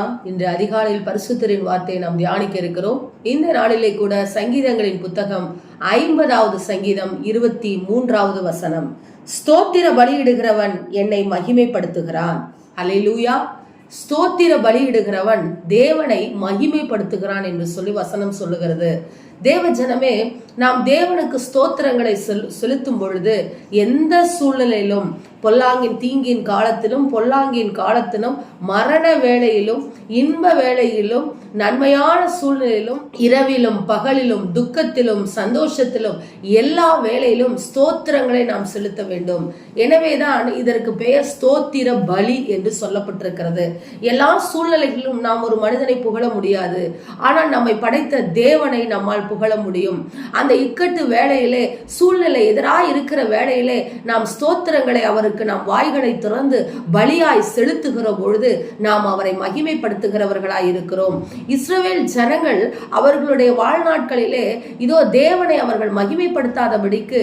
நாம் இன்று அதிகாலையில் பரிசுத்தரின் வார்த்தையை நாம் தியானிக்க இருக்கிறோம். இந்த நாளிலே கூட சங்கீதங்களின் புத்தகம் ஐம்பதாவது சங்கீதம் இருபத்தி மூன்றாவது வசனம். ஸ்தோத்திர பலியிடுகிறவன் என்னை மகிமைப்படுத்துகிறான். ஹalleluya. ஸ்தோத்திர பலியிடுகிறவன் தேவனை மகிமைப்படுத்துகிறான் என்று சொல்லி வசனம் சொல்லுகிறது. தேவ ஜனமே நாம் தேவனுக்கு ஸ்தோத்திரங்களை செலுத்தும் பொழுது எந்த சூழ்நிலையிலும் பொல்லாங்கின் தீங்கின் காலத்திலும் பொல்லாங்கின் காலத்திலும் மரண வேளையிலும் இன்ப வேளையிலும் நன்மையான சூழ்நிலையிலும் இரவிலும் பகலிலும் துக்கத்திலும் சந்தோஷத்திலும் எல்லா வேளையிலும் ஸ்தோத்திரங்களை நாம் செலுத்த வேண்டும். எனவேதான் இதற்கு பெயர் ஸ்தோத்திர பலி என்று சொல்லப்பட்டிருக்கிறது. எல்லா சூழ்நிலைகளிலும் நாம் ஒரு மனிதனை புகழ முடியாது. ஆனால் நம்மை படைத்த தேவனை நம்மால் புகழ முடியும். அந்த இக்கட்டு வேளையிலே சூழ்நிலை எதிராக இருக்கிற வேளையிலே நாம் ஸ்தோத்திரங்களை அவருக்கு நாம் வாய்களை திறந்து பலியாய் செலுத்துகிற பொழுது நாம் அவரை மகிமைப்படுத்துகிறவர்களாய் இருக்கிறோம். இஸ்ரவேல் ஜனங்கள் அவர்களுடைய வாழ்நாட்களிலே இதோ தேவனை அவர்கள் மகிமைப்படுத்தாதபடிக்கு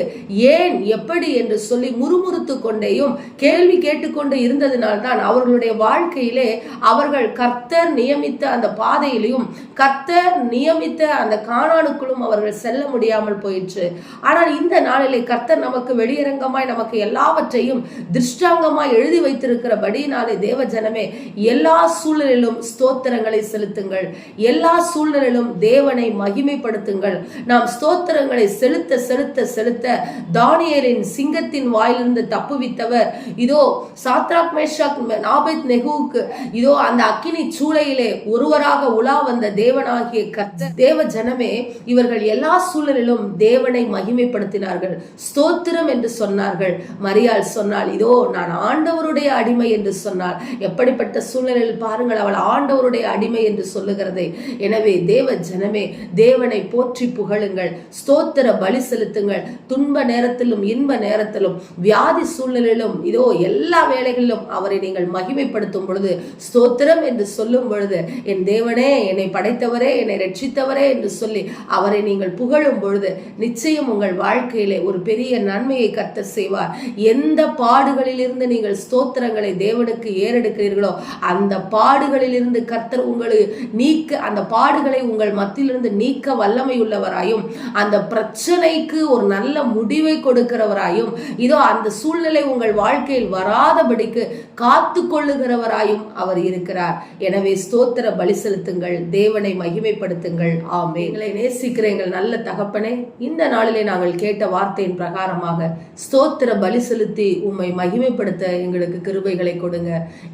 ஏன் எப்படி என்று சொல்லி முறுமுறுத்து கொண்டேயும் கேள்வி கேட்டுக்கொண்டு இருந்ததினால்தான் அவர்களுடைய வாழ்க்கையிலே அவர்கள் கர்த்தர் நியமித்த அந்த பாதையிலையும் கர்த்தர் நியமித்த அந்த காணானுக்குள்ளும் அவர்கள் செல்ல முடியாமல் போயிற்று. ஆனால் இந்த நாளிலே கர்த்தர் நமக்கு வெளியரங்கமாய் நமக்கு எல்லாவற்றையும் திருஷ்டாங்கமாய் எழுதி வைத்திருக்கிறபடியினாலே தேவ ஜனமே எல்லா சூழ்நிலையிலும் ஸ்தோத்திரங்களை செலுத்துங்கள். எல்லா சூழ்நிலையிலும் தேவனை மகிமைப்படுத்துங்கள். நாம் ஸ்தோத்திரங்களை செலுத்த செலுத்த செலுத்த தானியலின் சிங்கத்தின் வாயிலிருந்து தப்புவித்தவர். இதோ சாத்ராக் மேஷாக் நாபத் நெகுவுக்கு இதோ அந்த அக்கினி சூளையிலே ஒருவராக உலா வந்த தேவனாகிய கர்த்தர் தேவ ஜனமே இவர்கள் எல்லா சூழலிலும் தேவனை மகிமைப்படுத்தினார்கள். ஸ்தோத்திரம் என்று சொன்னார்கள். மரியாள் சொன்னால் சொன்னால் இதோ நான் ஆண்டவருடைய அடிமை என்று சொன்னால் எப்படிப்பட்ட சூழ்நிலையில் பாருங்கள் அவள் ஆண்டவருடைய அடிமை என்று சொல்லுகிறது. எனவே தேவ ஜனமே தேவனை போற்றி புகழுங்கள் ஸ்தோத்திர பலி செலுத்துங்கள். துன்ப நேரத்திலும் இன்ப நேரத்திலும் வியாதி சூழ்நிலையிலும் இதோ எல்லா வேலைகளிலும் அவரை நீங்கள் மகிமைப்படுத்தும் பொழுது ஸ்தோத்திரம் என்று சொல்லும் பொழுது என் தேவனே என்னை படைத்தவரே என்னை ரட்சித்தவரே என்று சொல்லி அவரை நீங்கள் புகழும் பொழுது நிச்சயம் உங்கள் வாழ்க்கையிலே ஒரு பெரிய நன்மையை கத்த செய்வார். எந்த பா பாடுகளிலிருந்து நீங்கள் ஸ்தோத்திரங்களை தேவனுக்கு ஏறெடுக்கிறீர்களோ அந்த பாடுகளிலிருந்து கர்த்தர் உங்களை நீக்க அந்த பாடுகளை உங்கள் மத்தியிலிருந்து நீக்க வல்லமையுள்ளவராயும் அந்த பிரச்சனைக்கு ஒரு நல்ல முடிவை கொடுக்கிறவராயும் இதோ அந்த சூழ்நிலை உங்கள் வாழ்க்கையில் வராதபடிக்கு காத்து கொள்ளுகிறவராயும் அவர் இருக்கிறார். எனவே ஸ்தோத்திர பலி செலுத்துங்கள் தேவனை மகிமைப்படுத்துங்கள். ஆமே எங்களை நேசிக்கிற எங்கள் நல்ல தகப்பனே இந்த நாளிலே நாங்கள் கேட்ட வார்த்தையின் பிரகாரமாக ஸ்தோத்திர பலி செலுத்தி உண்மை உம்மை மகிமைப்படுத்த எங்களுக்கு கிருபைகளை கொடுங்க.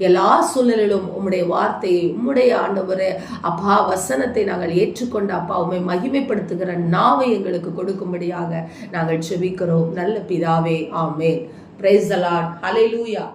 எல்லா சூழ்நிலையிலும் உம்முடைய வார்த்தையை உம்முடைய ஆண்டவரே அப்பா வசனத்தை நாங்கள் ஏற்றுக்கொண்டு அப்பா உம்மை மகிமைப்படுத்துகிற நாவை எங்களுக்கு கொடுக்கும்படியாக நாங்கள் செபிக்கிறோம். நல்ல பிதாவே ஆமே பிரைஸ் அலாட் லூயா